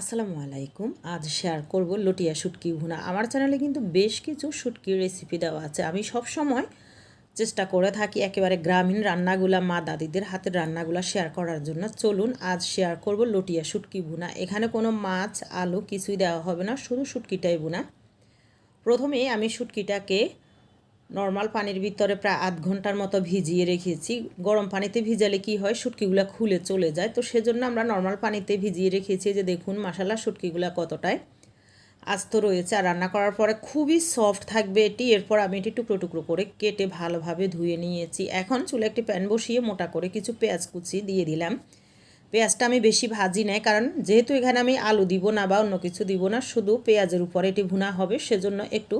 আসসালামু আলাইকুম। আজ শেয়ার করব লটিয়া শুটকি ভুনা। আমার চ্যানেলে কিন্তু বেশ কিছু শুটকির রেসিপি দেওয়া আছে। আমি সব সময় চেষ্টা করে থাকি একেবারে গ্রামীণ রান্নাগুলা, মা দাদিদের হাতের রান্নাগুলা শেয়ার করার জন্য। চলুন আজ শেয়ার করব লটিয়া শুটকি ভুনা। এখানে কোনো মাছ, আলু কিছুই দেওয়া হবে না, শুধু শুটকিটাই ভুনা। প্রথমে আমি শুটকিটাকে নর্মাল পানির ভিতরে প্রায় আধ ঘণ্টার মতো ভিজিয়ে রেখেছি। গরম পানিতে ভিজালে কি হয়? শুটকিগুলো খুলে চলে যায়। তো সেজন্য আমরা নর্মাল পানিতে ভিজিয়ে রেখেছি। যে দেখুন মশালা শুটকিগুলো কতটায় আস্ত রয়েছে। আর রান্না করার পরে খুবই সফট থাকবে এটি। এরপর আমি এটি টুকরো টুকরো করে কেটে ভালোভাবে ধুয়ে নিয়েছি। এখন চুলে একটি প্যান বসিয়ে মোটা করে কিছু পেঁয়াজ কুচি দিয়ে দিলাম। পেঁয়াজটা আমি বেশি ভাজি নাই, কারণ যেহেতু এখানে আমি আলু দিব না বা অন্য কিছু দিব না, শুধু পেঁয়াজের উপরে এটি ভুনা হবে, সেজন্য একটু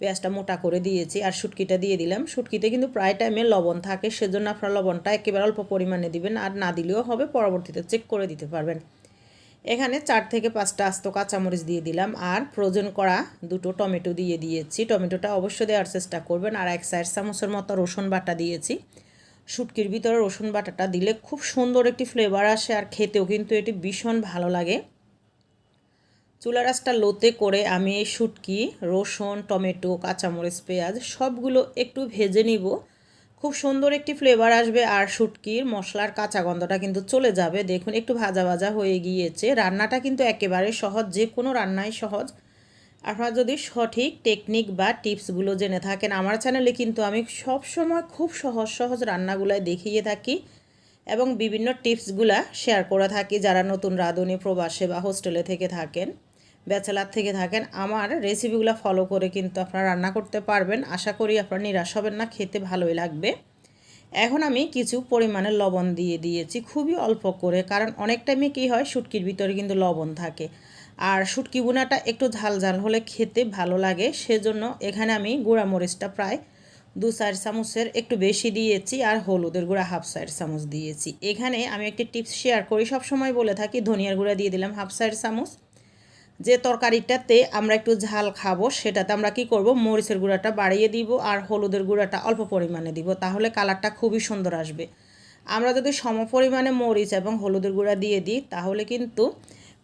পেঁয়াজটা মোটা করে দিয়েছি আর শুটকিটা দিয়ে দিলাম। শুটকিতে কিন্তু প্রায় টাইমে লবণ থাকে, সেজন্য আপনার লবণটা একেবারে অল্প পরিমাণে দিবেন আর না দিলেও হবে, পরবর্তীতে চেক করে দিতে পারবেন। এখানে চার থেকে পাঁচটা আস্ত কাঁচামরিচ দিয়ে দিলাম আর ফ্রোজেন করা দুটো টমেটো দিয়ে দিয়েছি। টমেটোটা অবশ্যই দেওয়ার চেষ্টা করবেন আর এক সাইড চামচের মতো রসুন বাটা দিয়েছি। শুটকির ভিতরে রসুন বাটাটা দিলে খুব সুন্দর একটি ফ্লেভার আসে আর খেতেও কিন্তু এটি ভীষণ ভালো লাগে। চুলা রাসটা লোতে করে আমি এই শুটকি, রসুন, টমেটো, কাঁচামরিচ, পেঁয়াজ সবগুলো একটু ভেজে নিব। খুব সুন্দর একটি ফ্লেভার আসবে আর শুটকির মশলার কাঁচা গন্ধটা কিন্তু চলে যাবে। দেখুন, একটু ভাজা ভাজা হয়ে গিয়েছে। রান্নাটা কিন্তু একেবারে সহজ, যে কোনো রান্নাই সহজ। আপনারা যদি সঠিক টেকনিক বা টিপসগুলো জেনে থাকেন, আমার চ্যানেলে কিন্তু আমি সব সময় খুব সহজ সহজ রান্নাগুলাই দেখিয়ে থাকি এবং বিভিন্ন টিপসগুলা শেয়ার করে থাকি যারা নতুন রাঁধুনি প্রবাসে বা হোস্টেলে থেকে থাকেন। ব্যাচেলার থেকে থাকেন। আমার রেসিপিগুলো ফলো করে কিন্তু আপনারা রান্না করতে পারবেন। আশা করি আপনারা নিরাশ হবেন না, খেতে ভালোই লাগবে। এখন আমি কিছু পরিমাণে লবণ দিয়ে দিয়েছি, খুবই অল্প করে, কারণ অনেক টাইমে কী হয়, শুটকির ভিতরে কিন্তু লবণ থাকে। আর শুটকি বুনাটা একটু ঝাল ঝাল হলে খেতে ভালো লাগে, সেজন্য এখানে আমি গুঁড়া মরিচটা প্রায় দু চার চামচের একটু বেশি দিয়েছি আর হলুদের গুঁড়া হাফ চার চামচ দিয়েছি। এখানে আমি একটি টিপস শেয়ার করি সব সময় বলে থাকি ধনিয়ার গুঁড়া দিয়ে দিলাম হাফ চার চামচ। যে তরকারিটাতে আমরা একটু ঝাল খাব, সেটাতে আমরা কি করব? মরিচের গুঁড়াটা বাড়িয়ে দিব আর হলুদের গুঁড়াটা অল্প পরিমাণে দিব, তাহলে কালারটা খুবই সুন্দর আসবে। আমরা যদি সম পরিমাণে মরিচ এবং হলুদের গুঁড়া দিয়ে দিই, তাহলে কিন্তু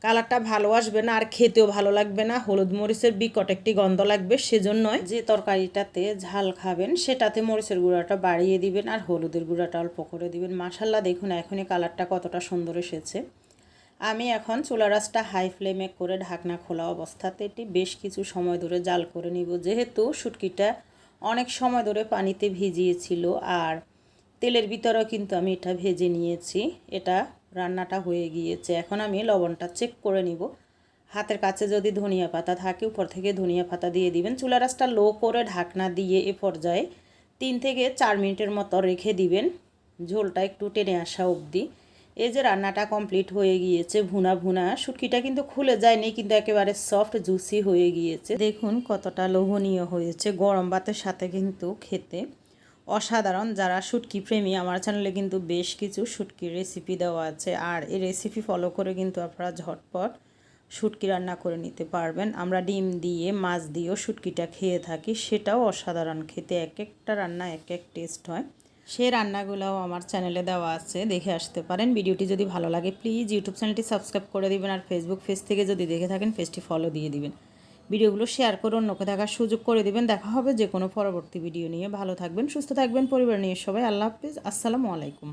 কালারটা ভালো আসবে না আর খেতেও ভালো লাগবে না। হলুদ মরিচের বিকট একটি গন্ধ লাগবে, সেজন্যই যে তরকারিটাতে ঝাল খাবেন, সেটাতে মরিচের গুঁড়াটা বাড়িয়ে দিবেন আর হলুদের গুঁড়াটা অল্প করে দিবেন। মাসাল্লা দেখুন এখনই কালারটা কতটা সুন্দর এসেছে। আমি এখন চুলা রাসটা হাই ফ্লেমে করে ঢাকনা খোলা অবস্থাতে এটি বেশ কিছু সময় ধরে জাল করে নিব। যেহেতু শুটকিটা অনেক সময় ধরে পানিতে ভিজিয়েছিল আর তেলের ভিতরেও কিন্তু আমি এটা ভেজে নিয়েছি। এটা রান্নাটা হয়ে গিয়েছে। এখন আমি লবণটা চেক করে নিব। হাতের কাছে যদি ধনিয়া পাতা থাকে, উপর থেকে ধনিয়া পাতা দিয়ে দিবেন। চুলা রাসটা লো করে ঢাকনা দিয়ে এ পর্যায়ে তিন থেকে চার মিনিটের মতো রেখে দিবেন। ঝোলটা একটু টেনে আসা অবধি। এই যে রান্নাটা কমপ্লিট হয়ে গিয়েছে, ভুনা ভুনা, শুটকিটা কিন্তু খুলে যায়নি, কিন্তু একেবারে সফট জুসি হয়ে গিয়েছে। দেখুন কতটা লোভনীয় হয়েছে গরম ভাতের সাথে কিন্তু খেতে। অসাধারণ যারা শুটকি প্রেমী, আমার চ্যানেলে কিন্তু বেশ কিছু শুটকির রেসিপি দেওয়া আছে, আর এই রেসিপি ফলো করে কিন্তু আপনারা ঝটপট শুটকি রান্না করে নিতে পারবেন। আমরা ডিম দিয়ে, মাছ দিয়েও শুটকিটা খেয়ে থাকি, সেটাও অসাধারণ, খেতে এক একটা রান্না এক এক টেস্ট হয়। সেই রান্নাগুলোও আমার চ্যানেলে দেওয়া আছে, দেখে আসতে পারেন। ভিডিওটি যদি ভালো লাগে প্লিজ ইউটিউব চ্যানেলটি সাবস্ক্রাইব করে দিবেন আর ফেসবুক পেজ থেকে যদি দেখে থাকেন পেজটি ফলো দিয়ে দিবেন। ভিডিওগুলো শেয়ার করে অন্যকে দেখার সুযোগ করে দিবেন। দেখা হবে যে কোনো পরবর্তী ভিডিও নিয়ে। ভালো থাকবেন, সুস্থ থাকবেন, পরিবার নিয়ে সবাই। আল্লাহ হাফিজ। আসসালামু আলাইকুম।